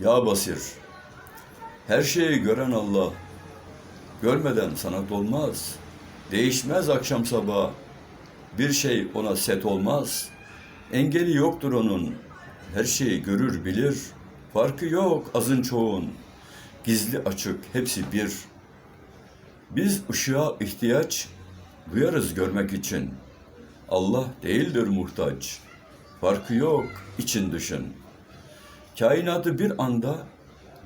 Ya Basir, her şeyi gören Allah, görmeden sanat olmaz. Değişmez akşam sabah, bir şey ona set olmaz. Engeli yoktur onun, her şeyi görür bilir. Farkı yok azın çoğun, gizli açık hepsi bir. Biz ışığa ihtiyaç duyarız görmek için. Allah değildir muhtaç, farkı yok için dışın. Kainatı bir anda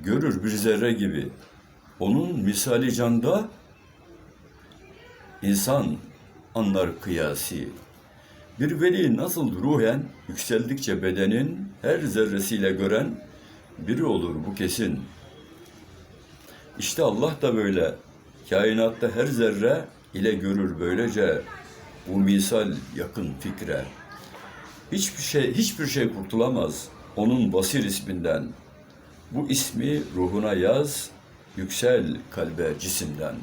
görür bir zerre gibi. Onun misali canda insan anlar kıyasi. Bir veli nasıl ruhen yükseldikçe bedenin her zerresiyle gören biri olur bu kesin. İşte Allah da böyle. Kainatta her zerre ile görür böylece bu misal yakın fikre. Hiçbir şey hiçbir şey kurtulamaz onun Basir isminden. Bu ismi ruhuna yaz, yüksel kalbe cisimden.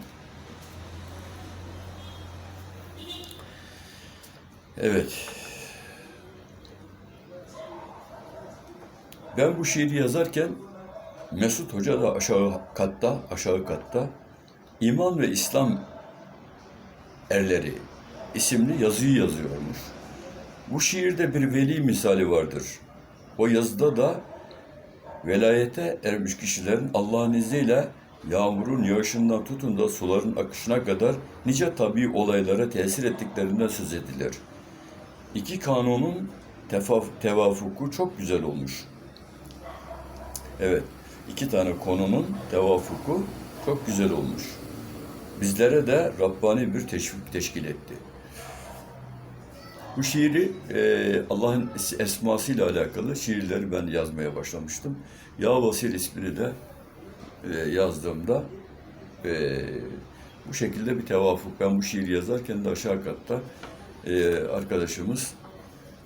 Evet. Ben bu şiiri yazarken Mesut Hoca da aşağı katta, aşağı katta İman ve İslam erleri isimli yazıyı yazıyormuş. Bu şiirde bir veli misali vardır. O yazıda da velayete ermiş kişilerin Allah'ın izniyle yağmurun yağışından tutun da suların akışına kadar nice tabii olaylara tesir ettiklerinden söz edilir. İki kanunun tefaf, tevafuku çok güzel olmuş. Evet, iki tane konunun tevafuku çok güzel olmuş. Bizlere de Rabbani bir teşvik teşkil etti. Bu şiiri e, Allah'ın es- esmasıyla alakalı şiirleri ben yazmaya başlamıştım. Ya Vasir ismini de e, yazdığımda e, bu şekilde bir tevafuk. Ben bu şiiri yazarken de aşağı katta e, arkadaşımız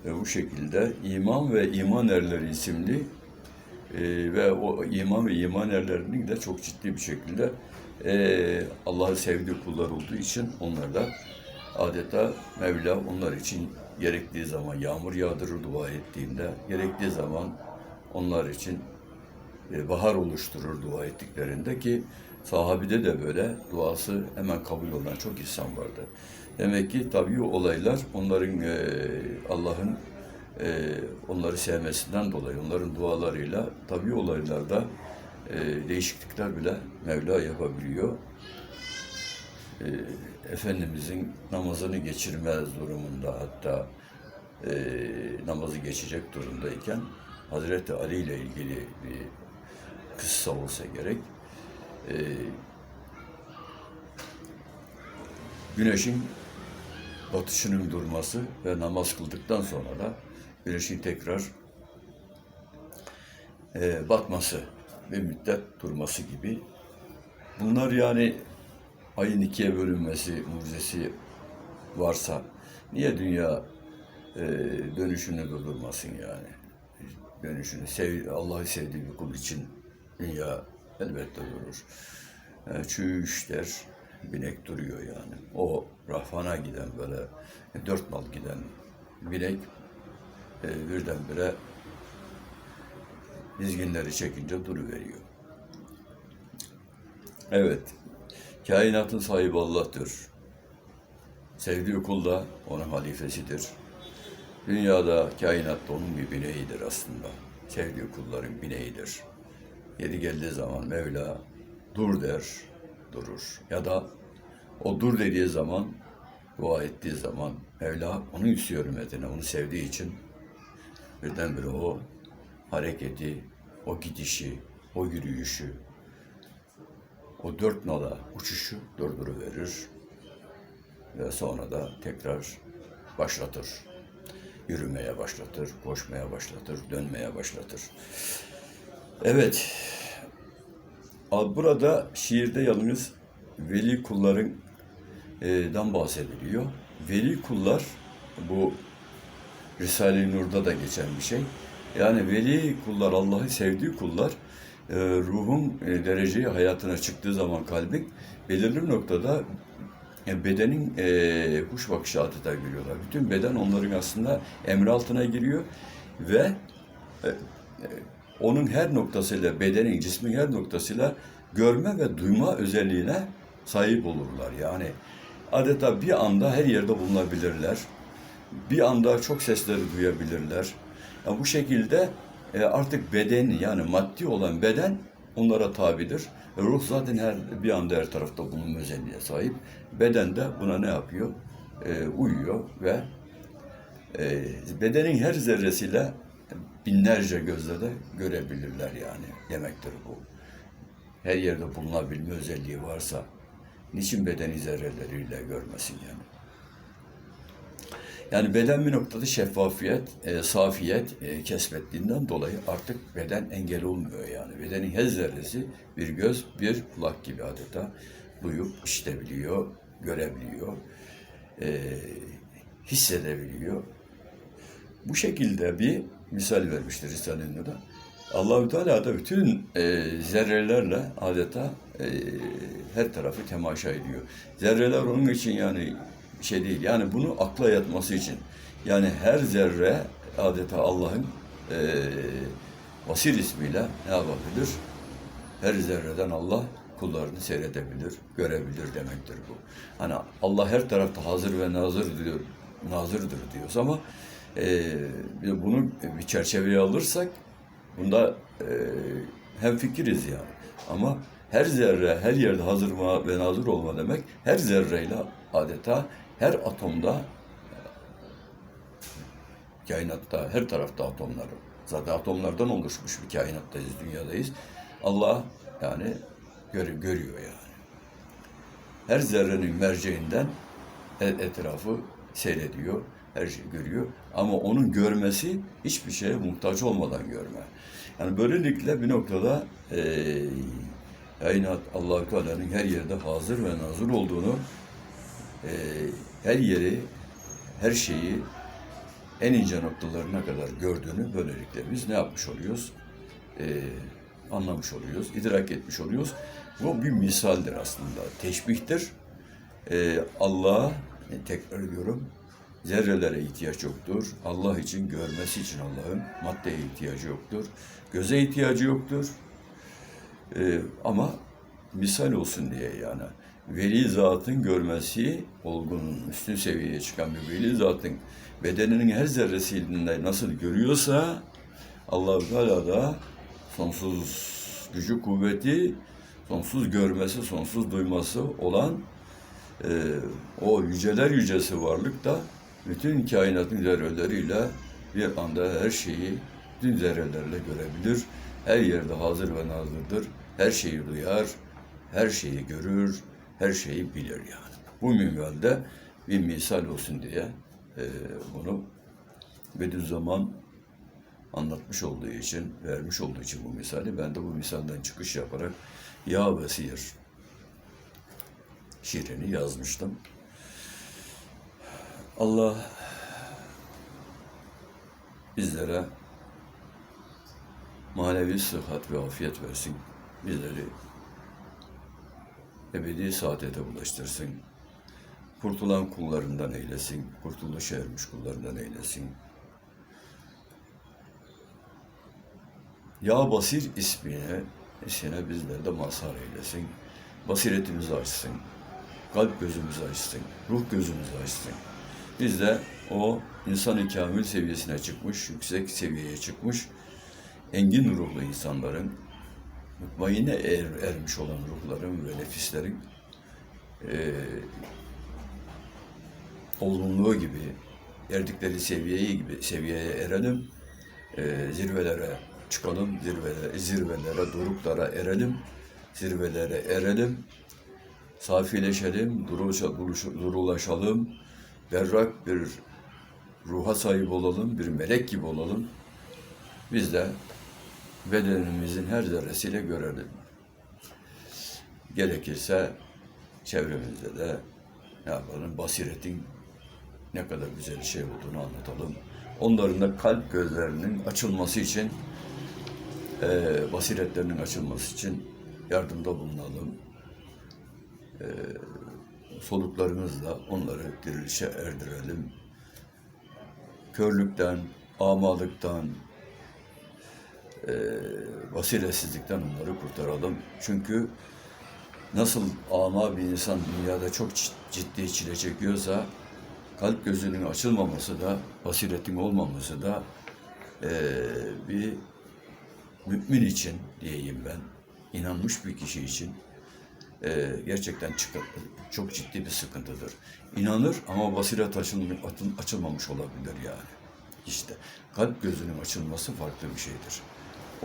e, bu şekilde İman ve İman Erleri isimli e, ve o iman ve iman erlerinin de çok ciddi bir şekilde e, Allah'ı sevdiği kullar olduğu için onlar da adeta Mevla onlar için gerektiği zaman yağmur yağdırır dua ettiğinde, gerektiği zaman onlar için e, bahar oluşturur dua ettiklerinde ki sahabide de böyle duası hemen kabul olan çok insan vardı. Demek ki tabii olaylar onların e, Allah'ın e, onları sevmesinden dolayı onların dualarıyla tabii olaylarda değişiklikler bile Mevla yapabiliyor. Efendimizin namazını geçirmez durumunda hatta e, namazı geçecek durumdayken Hazreti Ali ile ilgili bir kıssa olsa gerek. E, güneşin batışının durması ve namaz kıldıktan sonra da güneşin tekrar e, batması bir müddet durması gibi. Bunlar yani ayın ikiye bölünmesi mucizesi varsa niye dünya e, dönüşünü durdurmasın yani? Dönüşünü sev, Allah'ı sevdiği bir kul için dünya elbette durur. E, çüş der, binek duruyor yani. O rahvana giden böyle e, dört nal giden binek e, birdenbire dizginleri çekince duruveriyor. Evet, kainatın sahibi Allah'tır. Sevdiği kul da onun halifesidir. Dünyada, kainatta onun bir bineğidir aslında. Sevdiği kulların bineğidir. Yeri geldiği zaman Mevla dur der, durur. Ya da o dur dediği zaman, dua ettiği zaman Mevla onun üstü hürmetine, onu sevdiği için birdenbire o hareketi, o gidişi, o yürüyüşü, o dört nala uçuşu durduruverir ve sonra da tekrar başlatır. Yürümeye başlatır, koşmaya başlatır, dönmeye başlatır. Evet, burada şiirde yalnız veli kulların e, dan bahsediliyor. Veli kullar bu Risale-i Nur'da da geçen bir şey. Yani veli kullar, Allah'ı sevdiği kullar e, ruhun e, dereceyi hayatına çıktığı zaman kalbin belirli noktada e, bedenin e, kuş bakışı adeta giriyorlar. Bütün beden onların aslında emri altına giriyor ve e, e, onun her noktasıyla, bedenin, cismin her noktasıyla görme ve duyma özelliğine sahip olurlar. Yani adeta bir anda her yerde bulunabilirler. Bir anda çok sesleri duyabilirler. Ya bu şekilde e, artık beden yani maddi olan beden onlara tabidir. E, Ruh zaten her bir anda her tarafta bulunma özelliğine sahip. Beden de buna ne yapıyor? E, uyuyor ve e, bedenin her zerresiyle binlerce gözle de görebilirler yani demektir bu. Her yerde bulunabilme özelliği varsa niçin bedeni zerreleriyle görmesin yani? Yani beden bir noktada şeffafiyet, e, safiyet e, kesbettiğinden dolayı artık beden engel olmuyor yani. Bedenin her zerresi bir göz, bir kulak gibi adeta duyup işitebiliyor, görebiliyor, e, hissedebiliyor. Bu şekilde bir misal vermiştir Risale-i Nur'da. Allahü Teala da bütün e, zerrelerle adeta e, her tarafı temaşa ediyor. Zerreler onun için yani şey değil. Yani bunu akla yatması için. Yani her zerre adeta Allah'ın e, Vasir ismiyle ne yapabilir? Her zerreden Allah kullarını seyredebilir, görebilir demektir bu. Hani Allah her tarafta hazır ve nazır diyor, nazırdır diyoruz ama e, bunu bir çerçeveye alırsak bunda e, hem fikiriz yani. Ama her zerre, her yerde hazır ve nazır olma demek, her zerreyle adeta her atomda kainatta, her tarafta atomlar. Zaten atomlardan oluşmuş bir kainattayız, dünyadayız. Allah yani gör, görüyor yani. Her zerrenin merceğinden et- etrafı seyrediyor, her şeyi görüyor. Ama onun görmesi hiçbir şeye muhtaç olmadan görme. Yani böylelikle bir noktada eee kainat Allah-u Teala'nın her yerde hazır ve nazır olduğunu eee, her yeri, her şeyi en ince noktalarına kadar gördüğünü böylelikle biz ne yapmış oluyoruz? Eee, anlamış oluyoruz, idrak etmiş oluyoruz. Bu bir misaldir aslında, teşbihtir. Allah, e, tekrar ediyorum, zerrelere ihtiyaç yoktur. Allah için, görmesi için Allah'ın maddeye ihtiyacı yoktur. Göze ihtiyacı yoktur. Ee, ama misal olsun diye yani. Veli zatın görmesi, olgunun üstün seviyeye çıkan bir veli zatın bedeninin her zerresiyle nasıl görüyorsa allah Teala da sonsuz gücü, kuvveti, sonsuz görmesi, sonsuz duyması olan e, o yüceler yücesi varlık da bütün kainatın zerreleriyle bir anda her şeyi bütün zerrelerle görebilir. Her yerde hazır ve nazırdır. Her şeyi duyar, her şeyi görür, her şeyi bilir yani. Bu minvalde bir misal olsun diye e, bunu Bediüzzaman anlatmış olduğu için, vermiş olduğu için bu misali ben de bu misalden çıkış yaparak Ya Vesir şiirini yazmıştım. Allah bizlere manevi sıhhat ve afiyet versin. Bizleri ebedi saadete ulaştırsın. Kurtulan kullarından eylesin. Kurtuluşa ermiş kullarından eylesin. Ya Basir ismine, ismine bizleri de mazhar eylesin. Basiretimizi açsın. Kalp gözümüzü açsın. Ruh gözümüzü açsın. Biz de o insan-ı kamil seviyesine çıkmış, yüksek seviyeye çıkmış, engin ruhlu insanların, mutmainne er, ermiş olan ruhların ve nefislerin eee olgunluğu gibi erdikleri seviyeye gibi seviyeye erelim, eee, zirvelere çıkalım, zirvelere, zirvelere, doruklara erelim, zirvelere erelim, safileşelim, duruşa, durulaşalım, berrak bir ruha sahip olalım, bir melek gibi olalım. Biz de bedenimizin her zerresiyle görelim. Gerekirse çevremizde de ne yapalım, basiretin ne kadar güzel şey olduğunu anlatalım. Onların da kalp gözlerinin açılması için, eee basiretlerinin açılması için yardımda bulunalım. soluklarımızla onları dirilişe erdirelim. Körlükten, amalıktan, e, basiretsizlikten onları kurtaralım. Çünkü nasıl ama bir insan dünyada çok cid- ciddi çile çekiyorsa kalp gözünün açılmaması da, basiretin olmaması da e, bir mümin için diyeyim ben, inanmış bir kişi için e, gerçekten çok ciddi bir sıkıntıdır. İnanır ama basiret açılmamış olabilir yani. İşte kalp gözünün açılması farklı bir şeydir.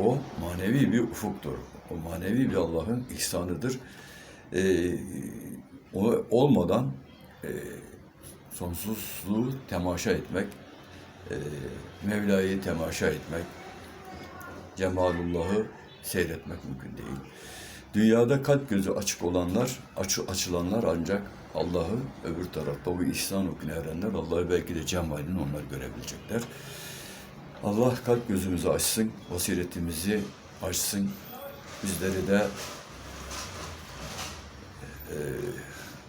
O manevi bir ufuktur. O manevi bir Allah'ın ihsanıdır. E, o olmadan e, sonsuzluğu temaşa etmek, e, Mevla'yı temaşa etmek, Cemalullah'ı seyretmek mümkün değil. Dünyada kalp gözü açık olanlar, açı, açılanlar ancak Allah'ı öbür tarafta o ihsan hükmüne erenler Allah'ı belki de cemalini onlar görebilecekler. Allah kalp gözümüzü açsın, basiretimizi açsın. Bizleri de e,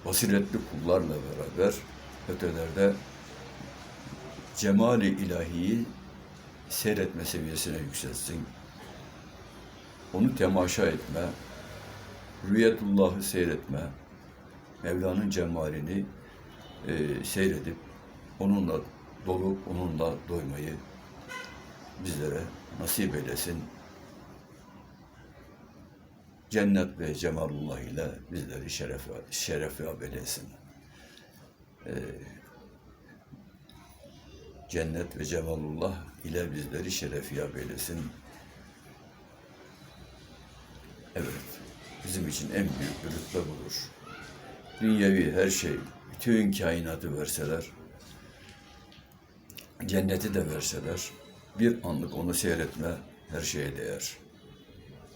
basiretli kullarla beraber ötelerde cemali ilahiyi seyretme seviyesine yükselsin. Onu temaşa etme, rüyetullahı seyretme, Mevla'nın cemalini e, seyredip onunla dolup onunla doymayı bizlere nasip eylesin. Cennet ve cemalullah ile bizleri şeref, şerefe abelesin. E, cennet ve cemalullah ile bizleri şerefiyab eylesin. Evet, bizim için en büyük bir rütbe budur. Dünyevi her şey, bütün kainatı verseler, cenneti de verseler, bir anlık onu seyretme her şeye değer.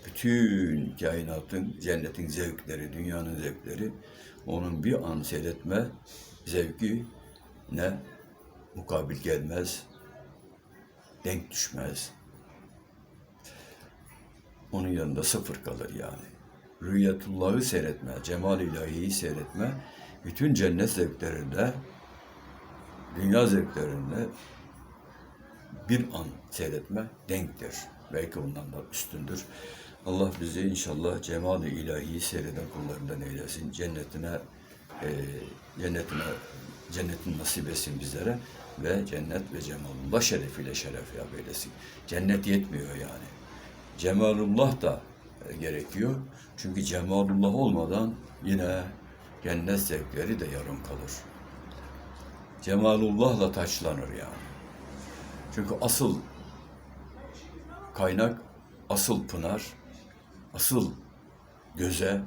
Bütün kainatın, cennetin zevkleri, dünyanın zevkleri, onun bir an seyretme zevki ne mukabil gelmez, denk düşmez. Onun yanında sıfır kalır yani. Rüyetullah'ı seyretme, cemal ilahiyi seyretme, bütün cennet zevklerinde, dünya zevklerinde bir an seyretme denktir. Belki ondan da üstündür. Allah bizi inşallah cemal-i ilahiyi seyreden kullarından eylesin. Cennetine e, cennetine cennetin nasip etsin bizlere ve cennet ve cemalullah şerefiyle şeref yap eylesin. Cennet yetmiyor yani. Cemalullah da e, gerekiyor. Çünkü cemalullah olmadan yine cennet zevkleri de yarım kalır. Cemalullah'la taçlanır yani. Çünkü asıl kaynak, asıl pınar, asıl göze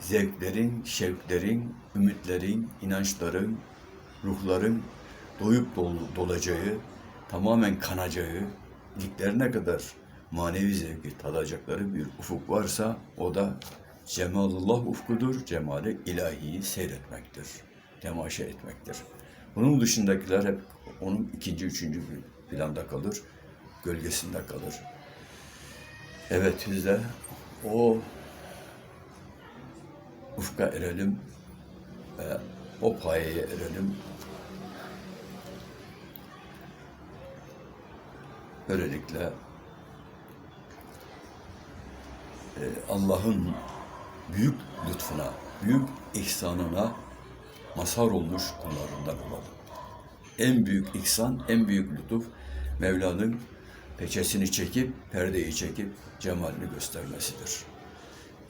zevklerin, şevklerin, ümitlerin, inançların, ruhların doyup dol- dolacağı, tamamen kanacağı, iliklerine kadar manevi zevki tadacakları bir ufuk varsa o da Cemalullah ufkudur, cemali ilahiyi seyretmektir, temaşa etmektir. Bunun dışındakiler hep onun ikinci, üçüncü planda kalır, gölgesinde kalır. Evet biz de o ufka erelim ve o payeye erelim. Böylelikle e, Allah'ın büyük lütfuna, büyük ihsanına mazhar olmuş kullarından olalım. En büyük ihsan, en büyük lütuf Mevla'nın peçesini çekip, perdeyi çekip cemalini göstermesidir.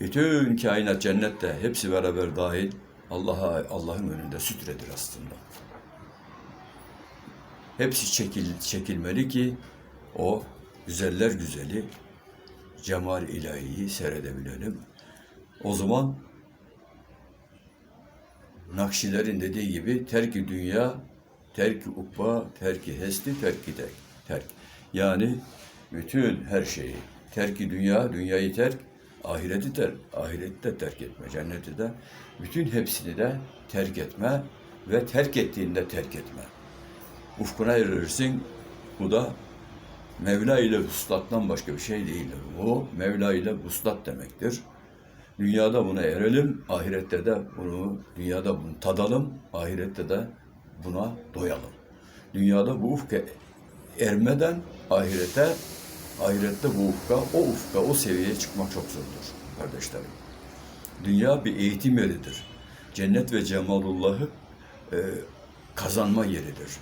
Bütün kainat cennette hepsi beraber dahil Allah'a Allah'ın önünde sütredir aslında. Hepsi çekil, çekilmeli ki o güzeller güzeli cemal ilahiyi seyredebilelim. O zaman Nakşilerin dediği gibi terki dünya, terki ukba, terki hesti, terki terk. terk. Yani bütün her şeyi, terki dünya, dünyayı terk, ahireti terk, ahireti de terk etme, cenneti de, bütün hepsini de terk etme ve terk ettiğinde terk etme. Ufkuna erirsin, bu da Mevla ile huslattan başka bir şey değildir. Bu Mevla ile huslat demektir. Dünyada buna erelim, ahirette de bunu, dünyada bunu tadalım, ahirette de buna doyalım. Dünyada bu ufka ermeden ahirete, ahirette bu ufka, o ufka, o seviyeye çıkmak çok zordur kardeşlerim. Dünya bir eğitim yeridir. Cennet ve cemalullahı e, kazanma yeridir.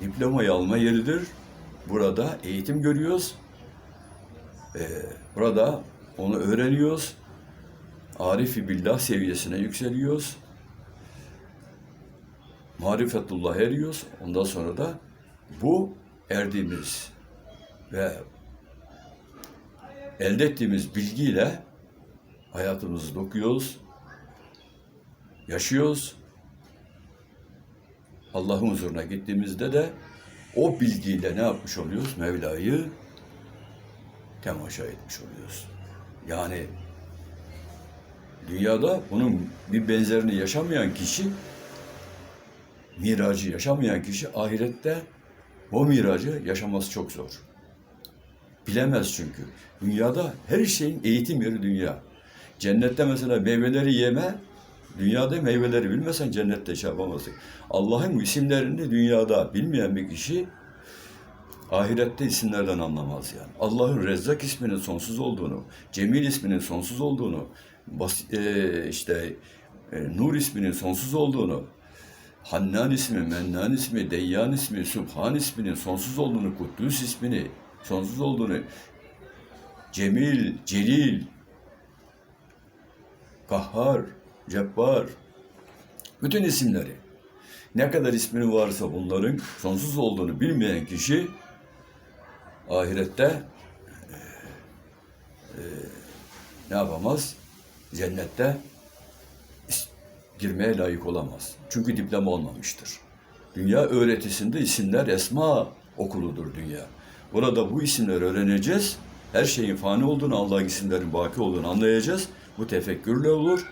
Diplomayı alma yeridir. Burada eğitim görüyoruz. E, burada onu öğreniyoruz. Arifi billah seviyesine yükseliyoruz. Marifetullah eriyoruz. Ondan sonra da bu erdiğimiz ve elde ettiğimiz bilgiyle hayatımızı dokuyoruz, yaşıyoruz. Allah'ın huzuruna gittiğimizde de o bilgiyle ne yapmış oluyoruz? Mevla'yı temaşa etmiş oluyoruz. Yani dünyada bunun bir benzerini yaşamayan kişi, miracı yaşamayan kişi ahirette o miracı yaşaması çok zor. Bilemez çünkü. Dünyada her şeyin eğitim yeri dünya. Cennette mesela meyveleri yeme, dünyada meyveleri bilmesen cennette şey yapamazsın. Allah'ın isimlerini dünyada bilmeyen bir kişi ahirette isimlerden anlamaz yani. Allah'ın Rezzak isminin sonsuz olduğunu, Cemil isminin sonsuz olduğunu, bas, e, işte e, Nur isminin sonsuz olduğunu, Hannan ismi, Mennan ismi, Deyyan ismi, Subhan isminin sonsuz olduğunu, Kuddüs ismini sonsuz olduğunu, Cemil, Celil, Kahhar, Cebbar, bütün isimleri. Ne kadar ismini varsa bunların sonsuz olduğunu bilmeyen kişi ahirette e, e, ne yapamaz? Cennette girmeye layık olamaz. Çünkü diploma olmamıştır. Dünya öğretisinde isimler esma okuludur dünya. Burada bu isimleri öğreneceğiz. Her şeyin fani olduğunu, Allah'ın isimlerin baki olduğunu anlayacağız. Bu tefekkürle olur,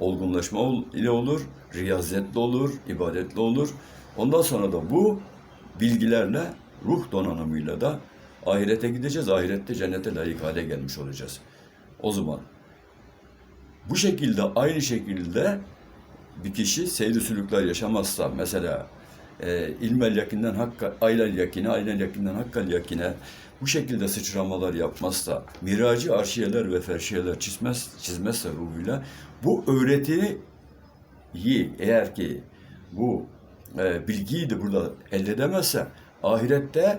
olgunlaşma ol- ile olur, riyazetle olur, ibadetle olur. Ondan sonra da bu bilgilerle, ruh donanımıyla da ahirete gideceğiz. Ahirette cennete layık hale gelmiş olacağız. O zaman bu şekilde aynı şekilde bir kişi seyri sülükler yaşamazsa mesela e, ilmel yakinden hakka, aylel yakine, aylel yakinden hakkal yakine bu şekilde sıçramalar yapmazsa, miracı arşiyeler ve ferşiyeler çizmez, çizmezse ruhuyla bu öğretiyi eğer ki bu e, bilgiyi de burada elde edemezse ahirette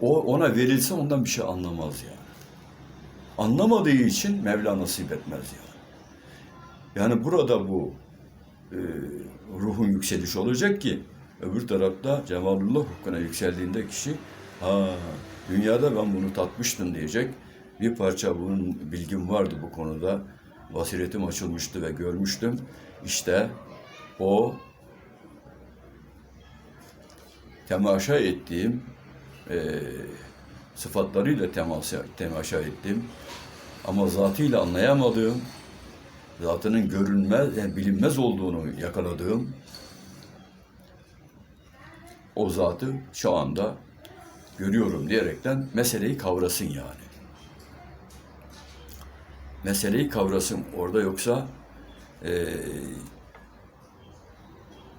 o ona verilse ondan bir şey anlamaz yani. Anlamadığı için Mevla nasip etmez yani. Yani burada bu e, ruhun yükselişi olacak ki öbür tarafta Cemalullah hukukuna yükseldiğinde kişi ha dünyada ben bunu tatmıştım diyecek. Bir parça bunun bilgim vardı bu konuda. Basiretim açılmıştı ve görmüştüm. İşte o temaşa ettiğim e, sıfatlarıyla temasya, temaşa ettim. Ama zatıyla anlayamadığım, zatının görünmez, yani bilinmez olduğunu yakaladığım o zatı şu anda görüyorum diyerekten meseleyi kavrasın yani. Meseleyi kavrasın orada yoksa eee,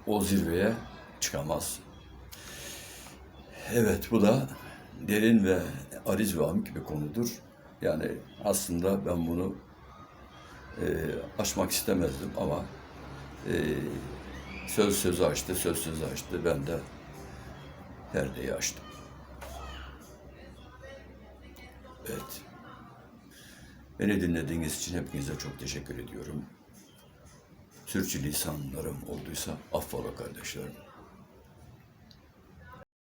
o zirveye çıkamaz. Evet bu da derin ve ariz ve amik bir konudur. Yani aslında ben bunu e, aşmak istemezdim ama e, söz sözü açtı, söz sözü açtı. Ben de perdeyi açtım. Evet. Beni dinlediğiniz için hepinize çok teşekkür ediyorum. Sürçülisanlarım olduysa affola kardeşlerim.